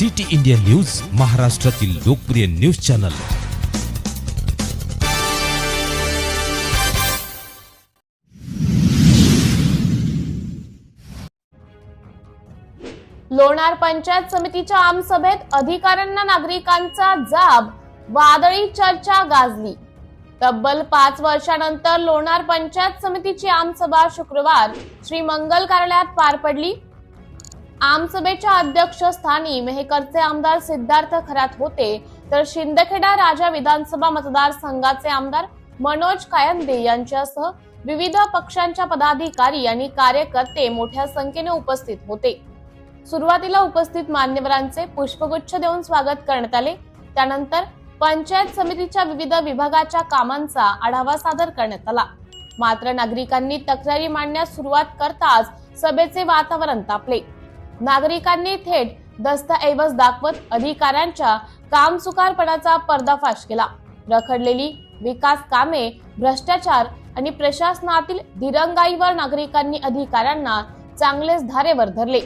City India news महाराष्ट्रातील लोकप्रिय news channel. Lonar panchayat समितीच्या आमसभेत अधिकाऱ्यांना नागरिकांचा जाब वादळी चर्चा गाजली. तब्बल पाच वर्षानंतर लोणार पंचायत समितीची आमसभा शुक्रवार श्री मंगल कार्यालयात पार पडली. आमसभेच्या अध्यक्षस्थानी मेहकरचे आमदार सिद्धार्थ खरात होते. तर शिंदखेडा राजा विधानसभा मतदारसंघाचे आमदार मनोज कायंदे यांच्यासह विविध पक्षांच्या पदाधिकारी आणि कार्यकर्ते मोठ्या संख्येने उपस्थित होते. सुरुवातीला उपस्थित मान्यवरांचे पुष्पगुच्छ देऊन स्वागत करण्यात आले. त्यानंतर पंचायत समितीच्या विविध विभागाच्या कामांचा आढावा सादर करण्यात आला. मात्र नागरिकांनी तक्रारी मांडण्यास सुरुवात करताच सभेचे वातावरण तापले. नागरिकांनी थेट दस्तऐवज दाखवत अधिकाऱ्यांच्या कामचुकारपणाचा पर्दाफाश केला. रखडलेली विकास कामे भ्रष्टाचार आणि प्रशासनातील दिरंगाईवर नागरिकांनी अधिकाऱ्यांना चांगलेच धारेवर धरले.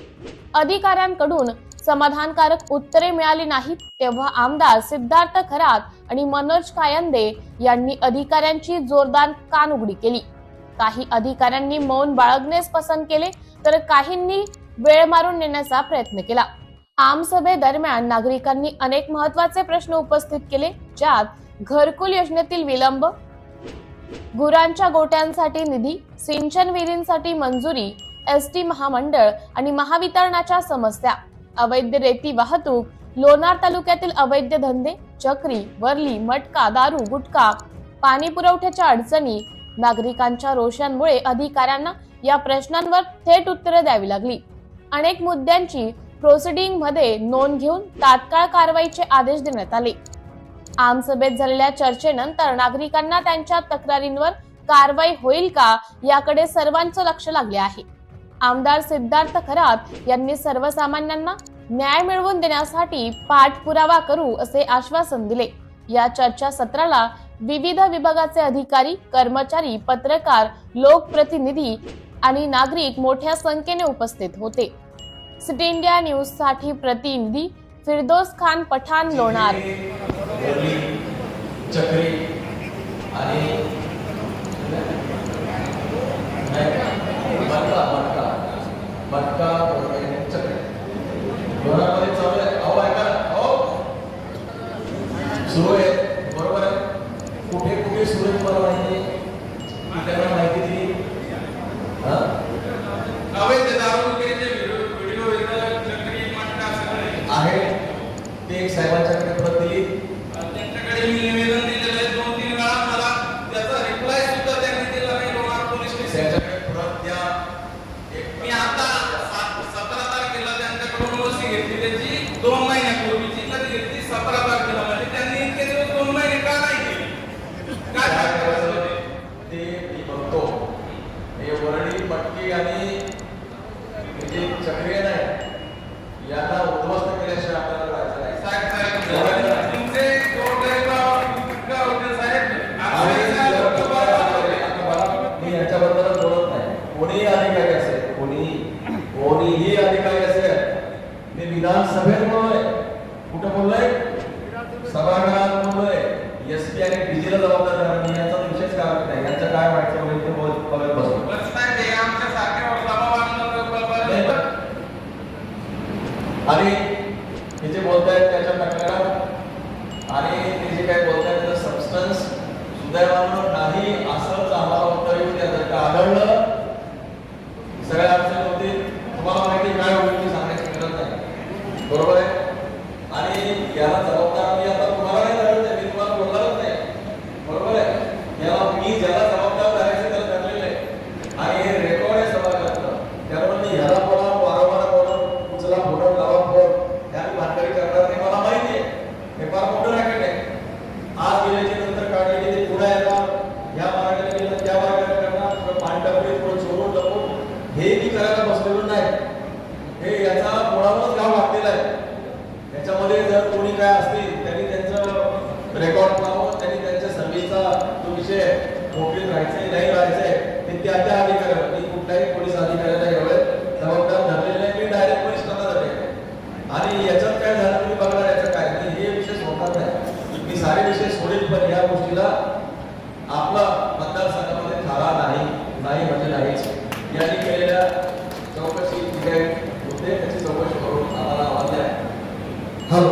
अधिकाऱ्यांकडून समाधानकारक उत्तरे मिळाली नाहीत तेव्हा आमदार सिद्धार्थ खरात आणि मनोज कायंदे यांनी अधिकाऱ्यांची जोरदार कानउघडी केली. काही अधिकाऱ्यांनी मौन बाळगणेच पसंत केले तर काहींनी वेळ मारून नेण्याचा प्रयत्न केला. आमसभेदरम्यान नागरिकांनी अनेक महत्त्वाचे प्रश्न उपस्थित केले ज्यात घरकुल योजनेतील विलंब गुरांच्या गोट्यांसाठी निधी सिंचन विहिरींसाठी मंजुरी एस टी महामंडळ आणि महावितरणाच्या समस्या अवैध रेती वाहतूक लोणार तालुक्यातील अवैध धंदे चक्री वरली मटका दारू गुटखा पाणी पुरवठ्याच्या अडचणी नागरिकांच्या रोषांमुळे अधिकाऱ्यांना या प्रश्नांवर थेट उत्तरे द्यावी लागली. अनेक मुद्द्यांची प्रोसिडिंगमध्ये नोंद घेऊन तात्काळ कारवाईचे आदेश देण्यात आले. आमसभेत झालेल्या चर्चेनंतर नागरिकांना त्यांच्या तक्रारींवर कारवाई होईल का याकडे सर्वांचं लक्ष लागले आहे. आमदार सिद्धार्थ खरात यांनी सर्वसामान्यांना न्याय मिळवून देण्यासाठी पाठपुरावा करू असे आश्वासन दिले. या चर्चा सत्राला विविध विभागाचे अधिकारी कर्मचारी पत्रकार लोकप्रतिनिधी आणि नागरिक मोठ्या संख्येने उपस्थित होते. सिटी इंडिया न्यूजसाठी प्रतिनिधी फिरदोस खान पठाण लोणार. सुरू आहे. बरोबर आहे. कुठे कुठे सुरू आहे तुम्हाला माहिती आहे? मी त्यांना माहिती दिली हा अवैध दारू विक्रीचे व्हिडिओ व्हिडिओ इथं चक्री मटका सगळे आहे. ते एक साहेबांच्याकडे परत दिली. त्यांच्याकडे मी निवेदन दिलेलं आहे. दोन तीन वेळा मला त्याचा रिप्लाय सुद्धा त्यांनी दिला नाही. लोणार पोलीस स्टेशन त्यांच्याकडे परत द्या एक मी आता सात- सतरा तारखेला त्यांच्याकडून ओसी घेतली त्याची दोन महिन्यापूर्वीची कधी घेतली सतरा तारखेला म्हणजे त्यांनी इतके दिवस दोन महिने का नाही केले काय काय करायचं करायचं होते? ते मी बघतो हे वरळी मटकी आणि हे जे चक्रिय नाही यांना उद्ध्वस्त केल्याशिवाय आपल्याला राहायचं नाही साहेब साहेब तुमचे गोरगरीब इतका होते साहेब आणि आमचे जर लोकं कुठला बरोबर अधिकारी- आता बघा, मी यांच्याबद्दल बोलत नाही कोणीही अधिकारी असेल कोणी कोणीही अधिकारी असेल मी विधानसभेत बोललोय कुठं बोललोय? सभागृहात बोललोय एस पी आणि डीजीला जबाबदार यांचा विषयच काढत नाही. यांचं काय व्हायचं होईल ते बघत बसतो बस साहेब हे आमच्यासारख्या सभावांना नाही बरोबर का? आणि हे जे बोलतायत त्याच्या तक्रार आणि ते जे काही बोलतायत त्याचं सबस्टन्स सुदैवानं नाही असंच आम्हाला उत्तर येऊ द्या जर का आढळलं सगळ्या अडचणी होतील तुम्हाला माहिती काय होईल ती सांगण्याची गरज नाही बरोबर आहे आणि याला जबाबदार मी आता तुम्हाला नाही धरत आहे, मी तुम्हाला बोलणारच नाही बरोबर आहे याला मी ज्याला जबाबदार धरायचं त्याला धरलेलं आहे आणि हे रेकॉर्ड आहे सभागृहातलं त्यामुळे मी ह्याला बोला वारंवार बोला उचला फोटो लावा फोन ह्या मी भानगडी करणार नाही मला माहिती आहे हे फार मोठं रॅकेट आहे आज गेल्याच्यानंतर काढलेली ते पुढे येणार ह्या मार्गाने गेलं त्या मार्गाने करणार किंवा पाणी टाकून थोडं चोरून टाकून हे मी करायला बसलेलो नाही. हे याचा कोणावरच गाव घातलेला आहे. त्याच्यामध्ये जर कोणी काय असतील त्यांनी त्यांचं रेकॉर्ड लावून त्यांनी त्यांच्या सर्व्हिसचा तो विषय मोकळीत राहायचे नाही राहायचे ते त्या त्या अधिकाऱ्याला मी कुठल्याही पोलीस अधिकाऱ्याला एवढे जबाबदार धरलेले नाही मी डायरेक्ट वरिष्ठांना धरले आणि याच्यात काय झालं मी सारे विषय सोडेल पण या गोष्टीला आपला मतदारसंघामध्ये थारा नाही नाही म्हणजे नाहीच. यांनी केले चौकशी होते त्याची चौकशी करून आम्हाला आवाज आहे. हॅलो